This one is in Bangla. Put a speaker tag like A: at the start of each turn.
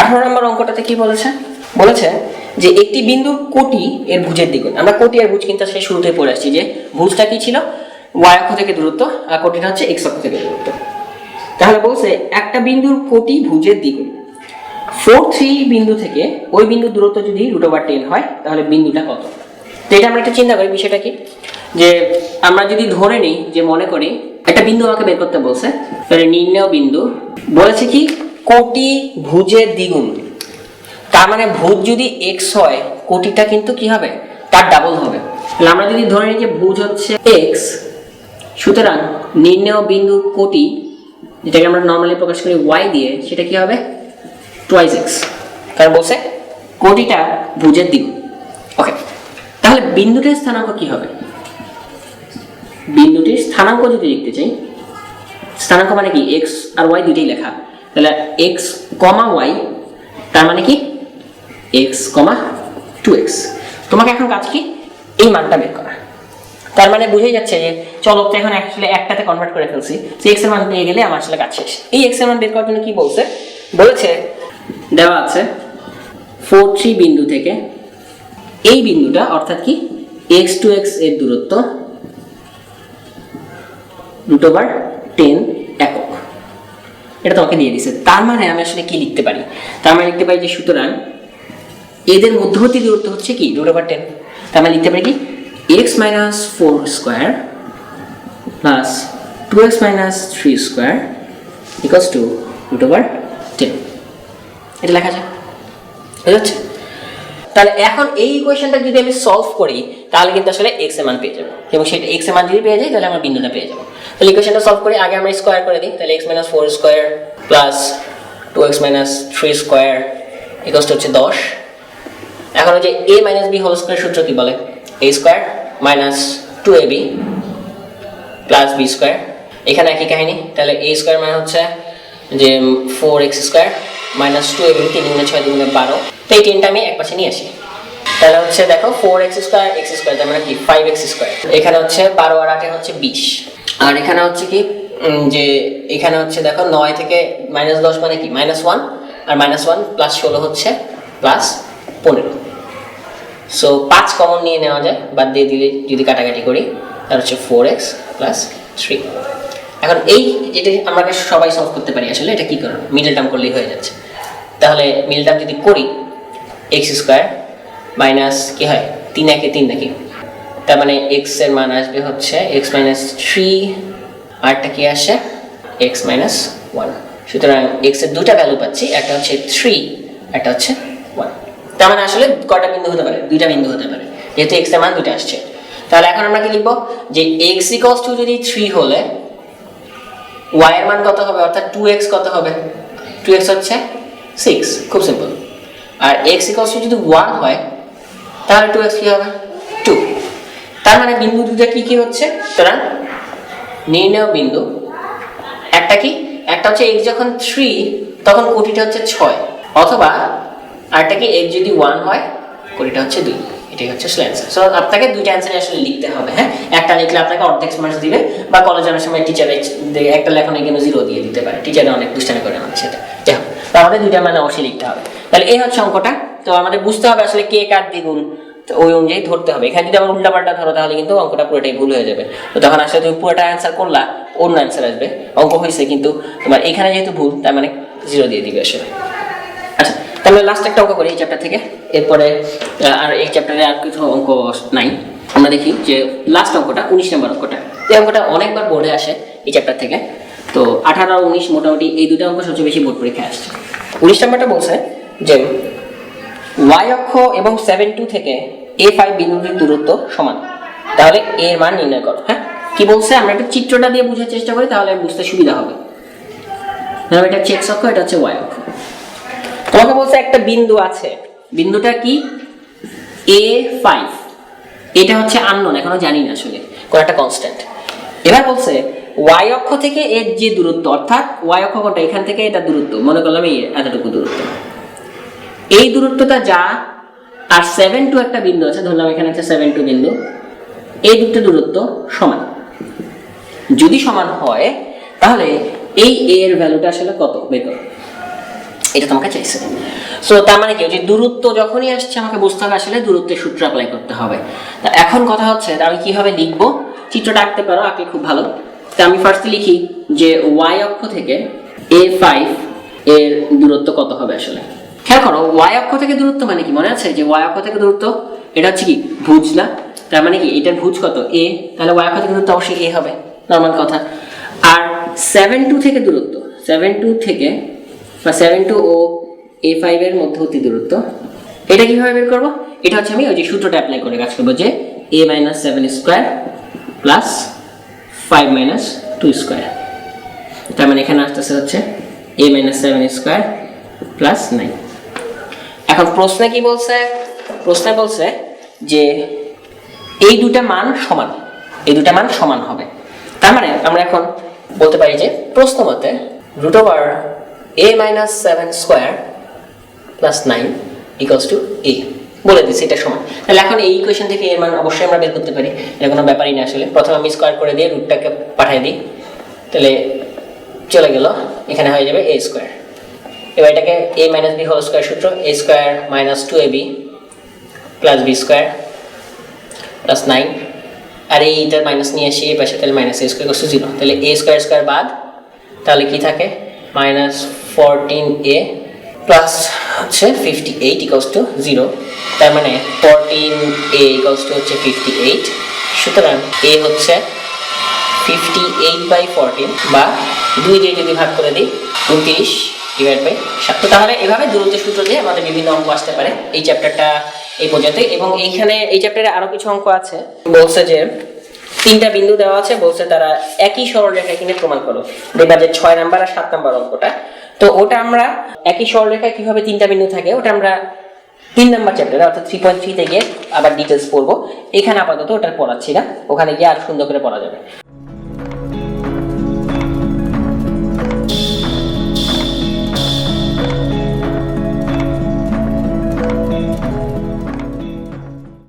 A: আঠারো নম্বর অঙ্কটাতে কি বলেছে? বলেছে যে একটি বিন্দুর কোটি এর ভুজের দ্বিগুণ। আমরা কোটি আর ভুজ কিন্তু সেই শুরুতে পড়ে আসছি যে ভুজটা কি ছিল? ওয়াই অক্ষ থেকে দূরত্ব আর কোটিটা হচ্ছে এক্স অক্ষ থেকে দূরত্ব। তাহলে বলছে একটা বিন্দুর কোটি ভুজের দ্বিগুণ। ফোর থ্রি বিন্দু থেকে ওই বিন্দুর দূরত্ব যদি রুট ওভার টেন হয়, তাহলে বিন্দুটা কত? তো এটা আমরা একটা চিন্তা করি, বিষয়টা কি? যে আমরা যদি ধরে নিই, যে মনে করি, একটা বিন্দু আমাকে বের করতে বলছে, তাহলে নির্ণয় বিন্দু। বলেছে কি? কোটি ভুজের দ্বিগুণ। তার মানে ভুজ যদি এক্স হয়, কোটিটা কিন্তু কি হবে? তার ডাবল হবে। তাহলে আমরা যদি ধরে নিই যে ভুজ হচ্ছে এক্স সুতরাং নির্ণয় বিন্দু কোটি, যেটাকে আমরা নর্মালি প্রকাশ করি ওয়াই দিয়ে, সেটা কি হবে? টুয়াইস এক্স কারণ বলছে কোটিটা ভুজের দ্বিগুণ। ওকে তাহলে বিন্দুটির স্থানাঙ্ক কি হবে? বিন্দুটির স্থানাঙ্ক যদি লিখতে চাই, স্থানাঙ্ক মানে কি? এক্স আর ওয়াই দুইটাই লেখা। তাহলে এক্স কমা ওয়াই তার মানে কি? এক্স কমা টু এক্স তোমাকে এখন কাজ কি? এই মানটা বের করা। তার মানে বুঝেই যাচ্ছে যে চলক এখন আসলে একটাতে কনভার্ট করে ফেলছি। যে এক্সের মান পেয়ে গেলে আমার আসলে কাজ শেষ। এই এক্সের মান বের করার জন্য কি বলছে? বলেছে, দেওয়া আছে ফোর থ্রি বিন্দু থেকে এই বিন্দুটা, অর্থাৎ কি? এক্স টু এক্সের দূরত্ব রুট ওভার টেন এটা তোমাকে দিয়ে দিছে। তার মানে আমি আসলে কি লিখতে পারি? তার মানে লিখতে পারি যে সুতরাং এদের মধ্যবর্তী দূরত্ব হচ্ছে কি? Root over ten. তার মানে লিখতে পারি কি? X minus four square plus two X minus three square equals to root over ten. এটা লেখা যায় বুঝা যাচ্ছে? তাহলে এখন এই ইকুয়েশনটা যদি আমি সলভ করি, তাহলে কিন্তু আসলে এক্সের মান পেয়ে যাব। এবং সেটা এক্সের মান যদি পেয়ে যাই, তাহলে আমার বিন্দুটা পেয়ে যাব। তাহলে ইকুয়েশনটা সলভ করি, আগে আমরা স্কোয়ার করে দিই, তাহলে X minus four square plus two X minus three square ইকস্ট হচ্ছে দশ। এখন হচ্ছে A minus B whole square সূত্র কি বলে? A square minus two A B plus B square এখানে একই কাহিনী, তাহলে এ স্কোয়ার মানে হচ্ছে যে four X square minus two এবং তিন গুণে ছয় দুগুণে বারো। তো এই টেনটা আমি এক পাশে নিয়ে আসি। তাহলে হচ্ছে দেখো four X square X square তার মানে কি? ফাইভ এক্স স্কোয়ার এখানে হচ্ছে বারো আর আটে হচ্ছে বিশ। আর এখানে হচ্ছে কি যে এখানে হচ্ছে দেখো নয় থেকে মাইনাস দশ মানে কি? মাইনাস ওয়ান আর মাইনাস ওয়ান প্লাস ষোলো হচ্ছে প্লাস পনেরো। সো পাঁচ কমন নিয়ে নেওয়া যায়, বাদ দিয়ে দিলে যদি কাটাকাটি করি তার হচ্ছে ফোর এক্স প্লাস থ্রি এখন এই যেটা আমরা সবাই সলভ করতে পারি আসলে, এটা কি করো? মিডল টার্ম করলেই হয়ে যাচ্ছে। তাহলে মিডল টার্ম যদি করি এক্স স্কোয়ার মাইনাস কি হয়? তিন একে তিন নাকি? তার মানে এক্সের মান আসবে হচ্ছে এক্স মাইনাস থ্রি আরটা কি আসে? এক্স মাইনাস ওয়ান সুতরাং এক্সের দুটা ভ্যালু পাচ্ছি, একটা হচ্ছে থ্রি একটা হচ্ছে ওয়ান তার মানে আসলে কয়টা বিন্দু হতে পারে? দুইটা বিন্দু হতে পারে। যেহেতু এক্সের মান দুইটা আসছে। তাহলে এখন আমরা কি লিখব? যে এক্স ইকস টু যদি থ্রি হলে ওয়াই এর মান কত হবে? অর্থাৎ টু এক্স কত হবে? টু এক্স হচ্ছে সিক্স খুব সিম্পল আর এক্স ইকস টু যদি ওয়ান হয়, তাহলে টু এক্স কি হবে? টু তার মানে বিন্দু দুটো কি কি হচ্ছে? সুতরাং নির্ণয় বিন্দু। একটা কি? একটা হচ্ছে এক্স যখন থ্রি তখন কোটিটা হচ্ছে ছয়। অথবা আরেকটা কি? এক্স যদি ওয়ান হয়, কোটিটা হচ্ছে দুই। এটাই হচ্ছে অ্যান্সার সো আপনাকে দুইটা অ্যান্সার আসলে লিখতে হবে হ্যাঁ? একটা লিখলে আপনাকে অর্ধেক মার্কস দিবে, বা কলেজে অনেক সময় টিচার একটা লেখনে কিন্তু জিরো দিয়ে দিতে পারে। টিচারে অনেক দুষ্টামি করে আমাদের সাথে। যাই হোক, তো আমাদের দুইটা মানে অবশ্যই লিখতে হবে। তাহলে এই হচ্ছে অঙ্কটা। তো আমাদের বুঝতে হবে আসলে কে কার দ্বিগুণ। ওই অনুযায়ী ধরতে হবে। এখানে যদি আবার উল্টাপাল্টা ধরো, তাহলে কিন্তু অঙ্কটা পুরোটাই ভুল হয়ে যাবে। তো তখন আসলে তুমি পুরোটা অ্যান্সার করলা, অন্য অ্যান্সার আসবে। অঙ্ক হয়েছে কিন্তু তোমার এখানে যেহেতু ভুল, তার মানে জিরো দিয়ে দিবে আসলে। আচ্ছা তাহলে লাস্ট একটা অঙ্ক করি এই চ্যাপ্টার থেকে। এরপরে আর এই চ্যাপ্টারে আর কিছু অঙ্ক নাই। আমরা দেখি যে লাস্ট অঙ্কটা, উনিশ নম্বর অঙ্কটা। এই অঙ্কটা অনেকবার বোর্ডে আসে এই চ্যাপ্টার থেকে। তো আঠারো, উনিশ মোটামুটি এই দুটো অঙ্ক সবচেয়ে বেশি বোর্ড পরীক্ষায় আসছে। উনিশ নম্বরটা বলছে যে ওয়াই অক্ষ এবং সেভেন টু থেকে এ ফাইভ বিন্দুটির দূরত্ব সমান। তাহলে এর মান নির্ণয় করো হ্যাঁ? কি বলছে? আমরা একটু চিত্রটা দিয়ে বোঝার চেষ্টা করি, তাহলে বুঝতে সুবিধা হবে। ধরো এটা হচ্ছে এক্স অক্ষ, এটা হচ্ছে ওয়াই অক্ষ। তোমাকে বলছে একটা বিন্দু আছে। বিন্দুটা কি? এ ফাইভ এটা হচ্ছে আননোন এখনও জানি না আসলে। কোন একটা কনস্ট্যান্ট এবার বলছে ওয়াই অক্ষ থেকে এর যে দূরত্ব, অর্থাৎ ওয়াই অক্ষ কোনটা? এখান থেকে এটা দূরত্ব। মনে করলাম এই এতটুকু দূরত্ব। এই দূরত্বটা যা আর সেভেন টু একটা বিন্দু আছে, ধরলাম এখানে একটা সেভেন টু বিন্দু। এই দুটো দূরত্ব সমান। যদি সমান হয়, তাহলে এই এ এর ভ্যালুটা আসলে কত? বের এটা তোমাকে চাইছে। সো তার মানে কি? যে দূরত্ব যখনই আসছে, আমাকে বুঝতে হবে আসলে দূরত্বের সূত্র অ্যাপ্লাই করতে হবে। তা এখন কথা হচ্ছে, তা আমি কীভাবে লিখব? চিত্রটা আঁকতে পারো, আঁকলে খুব ভালো। তা আমি ফার্স্টে লিখি যে ওয়াই অক্ষ থেকে এ ফাইভ এর দূরত্ব কত হবে আসলে? খেয়াল করো, ওয়াই অক্ষ থেকে দূরত্ব মানে কি? মনে আছে যে ওয়াই অক্ষ থেকে দূরত্ব? এটা হচ্ছে কি? ভুজ না? তার মানে কি? এটার ভুজ কত? এ। তাহলে ওয়াই অক্ষ থেকে দূরত্ব অবশ্যই এ হবে। নর্মাল কথা। আর সেভেন টু থেকে দূরত্ব? সেভেন টু থেকে বা সেভেন টু ও এ ফাইভের মধ্যবর্তী দূরত্ব। এটা কীভাবে বের করব? এটা হচ্ছে আমি ওই যে সূত্রটা অ্যাপ্লাই করে কাজ করব যে A minus seven square plus five minus two square তার মানে এখানে আসতেছে হচ্ছে A minus seven square plus nine এখন প্রশ্নে কি বলছে? প্রশ্নে বলছে যে এই দুটা মান সমান, এই দুটা মান সমান হবে। তার মানে আমরা এখন বলতে পারি যে প্রশ্ন মতে root over A minus seven square plus nine equals to এ বলে দিচ্ছি, এটা সমান। তাহলে এখন এই ইকুয়েশন থেকে এর মান অবশ্যই আমরা বের করতে পারি। এটা কোনো ব্যাপারই না আসলে। প্রথমে আমি স্কোয়ার করে দিয়ে রুটটাকে পাঠিয়ে দিই। তাহলে চলে গেল। এখানে হয়ে যাবে এ স্কোয়ার এবার এটাকে A minus B whole square সূত্র A square minus two A B plus B square plus nine আর এইটার মাইনাস নিয়ে আসি, এই পাশে তাহলে মাইনাস এ স্কোয়ার করছে জিরো তাহলে এ স্কোয়ার স্কোয়ার বাদ, তাহলে কি থাকে? মাইনাস ফোরটিন এ প্লাস হচ্ছে fifty eight equals to zero তার মানে ফোরটিন এ ইকলস টু হচ্ছে ফিফটি এইট সুতরাং এ হচ্ছে ফিফটি এইট বাই ফোরটিন বা দুই দিয়ে যদি ভাগ করে দিই, উনত্রিশ। ডিভাইড বাই সাত। তো তাহলে এভাবে সূত্র দিয়ে আমাদের বিভিন্ন অঙ্ক আসতে পারে এই চ্যাপ্টারটা এই পর্যন্ত। এবং এইখানে এই চ্যাপ্টারে আরও কিছু অঙ্ক আছে। বলছে যে, তিনটা বিন্দু দেওয়া আছে, বলছে তারা একই কিনে প্রমাণ করো? দেখবা যে ছয় নাম্বার আর সাত নাম্বার অঙ্কটা। তো ওটা আমরা একই সরলরেখায় কীভাবে তিনটা বিন্দু থাকে, ওটা আমরা তিন নাম্বার চ্যাপ্টারে অর্থাৎ থ্রি পয়েন্ট থ্রিতে গিয়ে আবার ডিটেলস পড়ব। এখানে আপাতত ওটা পড়াচ্ছি না। ওখানে গিয়ে আর সুন্দর করে পড়া যাবে।